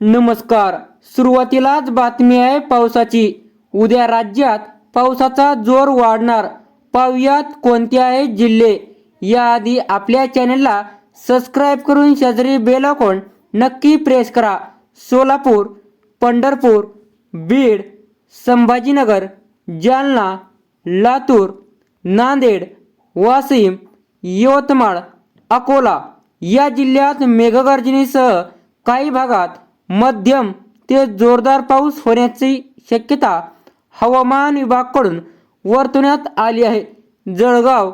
नमस्कार. सुरुवातीलाच बातमी आहे पावसाची. उद्या राज्यात पावसाचा जोर वाढणार. पाहुयात कोणते आहेत जिल्हे? याआधी आपल्या चॅनलला सबस्क्राईब करून शेजारी बेल नक्की प्रेस करा. सोलापूर पंढरपूर बीड संभाजीनगर जालना लातूर नांदेड वाशिम यवतमाळ अकोला या जिल्ह्यात मेघगर्जनेसह काही भागात मध्यम ते जोरदार पाऊस होण्याची शक्यता हवामान विभागाकडून वर्तवण्यात आली आहे. जळगाव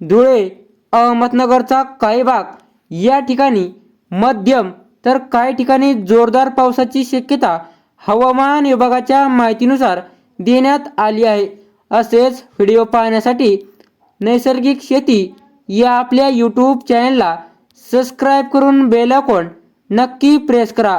धुळे अहमदनगरचा काही भाग या ठिकाणी मध्यम तर काही ठिकाणी जोरदार पावसाची शक्यता हवामान विभागाच्या माहितीनुसार देण्यात आली आहे. असेच व्हिडिओ पाहण्यासाठी नैसर्गिक शेती या आपल्या यूट्यूब चॅनलला सबस्क्राईब करून बेल आयकॉन नक्की प्रेस करा.